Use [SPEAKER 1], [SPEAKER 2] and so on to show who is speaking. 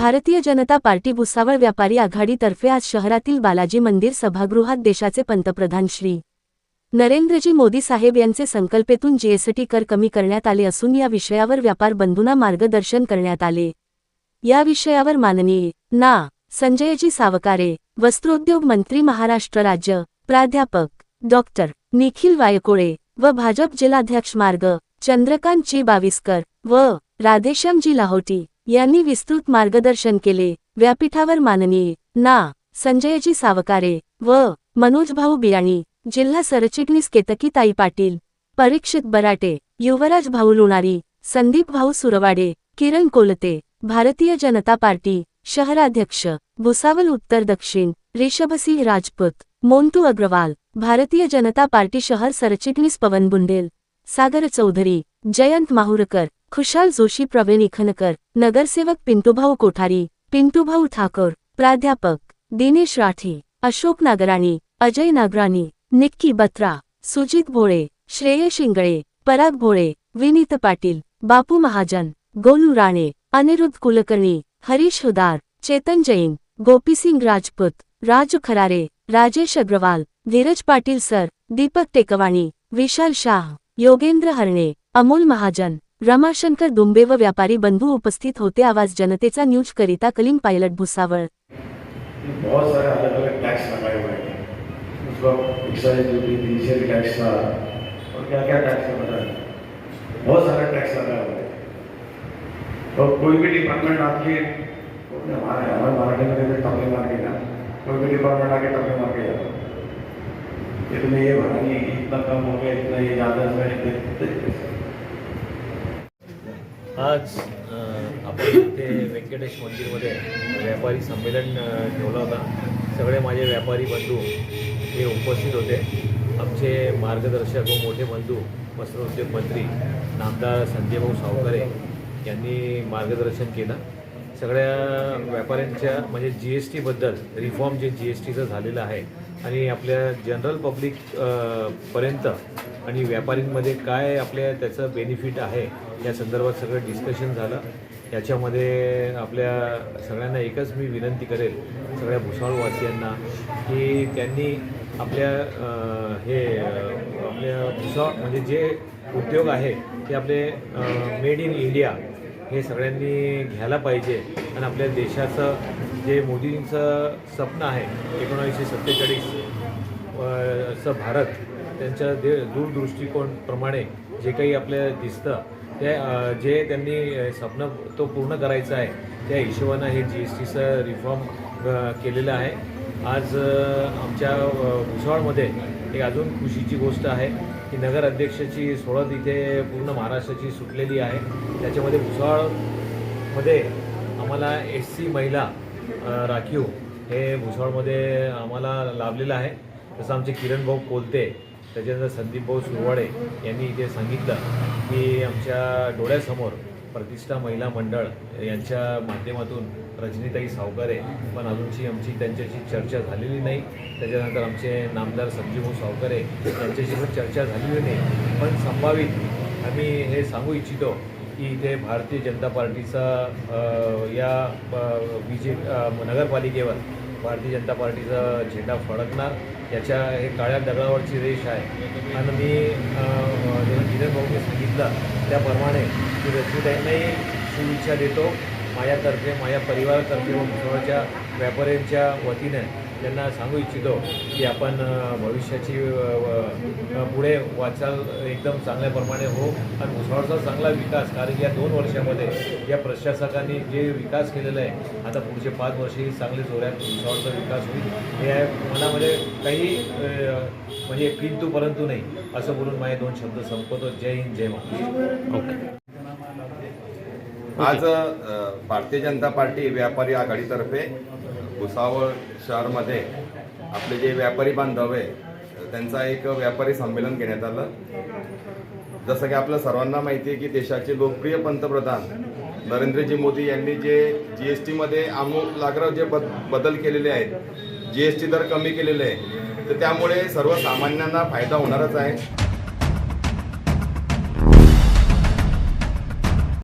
[SPEAKER 1] Bharatiya Janata party Bhusawal व्यापारी आघाडीतर्फे आज शहरातील बालाजी मंदिर सभागृहात देशाचे पंतप्रधान श्री. नरेंद्रजी मोदी साहेब यांचे संकल्पेतून जीएसटी कर कमी करण्यात आले असून या विषयावर व्यापार बंधूंना मार्गदर्शन करण्यात आले. या विषयावर माननीय ना. संजयजी सावकारे वस्त्रोद्योग मंत्री महाराष्ट्र राज्य प्राध्यापक डॉक्टर निखिल वायकोळे व भाजप जिल्हाध्यक्ष मार्ग चंद्रकांत जी बाविस्कर व राधेश्यामजी लाहोटी यांनी विस्तृत मार्गदर्शन केले. व्यापीठावर माननीय ना. संजयजी सावकारे व मनोज भाऊ बियाणी जिल्हा सरचिटणीस केतकीताई पाटील परीक्षित बराटे युवराज भाऊ लुणारी संदीप भाऊ सुरवाडे किरण कोलते भारतीय जनता पार्टी शहराध्यक्ष भुसावल उत्तर दक्षिण रिषभसिंह राजपूत मोंटू अग्रवाल भारतीय जनता पार्टी शहर सरचिटणीस पवन बुंडेल सागर चौधरी जयंत माहुरकर खुशाल जोशी प्रवीण इखनकर नगरसेवक पिंटूभाऊ कोठारी पिंटूभाऊ ठाकर प्राध्यापक दिनेश राठी अशोक नागराणी अजय नागराणी निक्की बत्रा सुजित भोळे श्रेय शिंगळे पराग भोळे विनीत पाटील बापू महाजन गोलू राणे अनिरुद्ध कुलकर्णी हरीश हुदार चेतन जैन गोपीसिंग राजपूत राज खरारे राजेश अग्रवाल धीरज पाटील सर दीपक टेकवाणी विशाल शाह योगेंद्र हरणे अमोल महाजन रमाशंकर दुंबे व व्यापारी बंधू उपस्थित होते. आवाज जनतेचा न्यूज करिता कलीम पायलट भुसावळ.
[SPEAKER 2] बहुत सारे अलग अलग टैक्स लगाए हुए हैं। उसको एक्साइज ड्यूटी इनिशियल टैक्स था और क्या क्या टैक्स है पता नहीं। बहुत सारा टैक्स लगा हुआ है। तो कोई भी डिपार्टमेंट आपके हमारे हमारे मराठी में कहते टपले मार के ना कोई भी डिपार्टमेंट आके टपले मार के जाता इतने ये भरा नहीं इतना कम हो गया इतना ये ज़्यादा है इतने-
[SPEAKER 3] आज आपण इथे व्यंकटेश मंदिरमध्ये व्यापारी संमेलन ठेवला होता. सगळे माझे व्यापारी बंधू हे उपस्थित होते. आमचे मार्गदर्शक व मोठे बंधू वस्त्रोद्योग मंत्री नामदार संजयभाऊ सावकारे यांनी मार्गदर्शन केलं. सगळ्या व्यापाऱ्यांच्या म्हणजे जी एस टीबद्दल रिफॉर्म जे जी एस टीचं झालेलं आहे आणि आपल्या जनरल पब्लिक पर्यंत आणि व्यापारींमध्ये काय आपल्या त्याचं बेनिफिट आहे या संदर्भात सगळं डिस्कशन झालं. याच्यामध्ये आपल्या सगळ्यांना एकच मी विनंती करेल सगळ्या भुसावळवासियांना की त्यांनी आपल्या हे आपल्या भुसावळ म्हणजे जे उद्योग आहे ते आपले मेड इन इंडिया हे सगळ्यांनी घ्यायला पाहिजे. आणि आपल्या देशाचं जे मोदींचं स्वप्न आहे एकोणावीसशे सत्तेचाळीसचं भारत त्यांच्या दे दूरदृष्टिकोनप्रमाणे जे काही आपल्याला दिसतं ते जे त्यांनी स्वप्न तो पूर्ण करायचं आहे त्या हिशोबानं हे जी एस टीचं रिफॉर्म केलेलं आहे. आज आमच्या भुसावळमध्ये एक अजून खुशीची गोष्ट आहे की नगर अध्यक्षाची सोडत इथे पूर्ण महाराष्ट्राची सुटलेली आहे. त्याच्यामध्ये भुसावळमध्ये आम्हाला एस सी महिला राखीव हे भुसावळमध्ये आम्हाला लाभलेलं आहे. तसं आमचे किरण भाऊ कोलते त्याच्यानंतर संदीप भाऊ सुरवाडे यांनी इथे सांगितलं की आमच्या डोळ्यासमोर प्रतिष्ठा महिला मंडळ यांच्या माध्यमातून रजनीताई सावकारे पण अजूनची आमची त्यांच्याशी चर्चा झालेली नाही. त्याच्यानंतर आमचे नामदार संजीवभाऊ सावकारे यांच्याशी पण चर्चा झालेली नाही. पण संभावित आम्ही हे सांगू इच्छितो की इथे भारतीय जनता पार्टीचा या बी जे नगरपालिकेवर भारतीय जनता पार्टीचा झेंडा फडकणार. याच्या हे काळ्या दगडावरची रेष आहे. आणि मी किरण भाऊने सांगितलं त्याप्रमाणे की रश्मीताईंनाही शुभेच्छा देतो. माझ्यातर्फे माझ्या परिवारातर्फे व भुसावळच्या व्यापाऱ्यांच्या वतीने त्यांना सांगू इच्छितो की आपण भविष्याची पुढे वाटचाल एकदम चांगल्या प्रमाणे हो आणि भुसावळचा चांगला विकास कारण की या दोन वर्षामध्ये या प्रशासकांनी जे विकास केलेला आहे आता पुढचे पाच वर्षही चांगले जोरात भुसावळचा विकास होईल. हे आहे. मनामध्ये काही म्हणजे किंतु परंतु नाही असं बोलून माझे दोन शब्द संपवतो. जय हिंद जय महाराष्ट्र.
[SPEAKER 4] ओके. आज भारतीय जनता पार्टी व्यापारी आघाडीतर्फे भुसावळ शहरमध्ये आपले जे व्यापारी बांधव आहे त्यांचा एक व्यापारी संमेलन घेण्यात आलं. जसं की आपल्या सर्वांना माहिती आहे की देशाचे लोकप्रिय पंतप्रधान नरेंद्रजी मोदी यांनी जे जी एस टीमध्ये आमूलाग्र जे बद बदल केलेले आहेत जी एस टी दर कमी केलेले आहे तर त्यामुळे सर्वसामान्यांना फायदा होणारच आहे.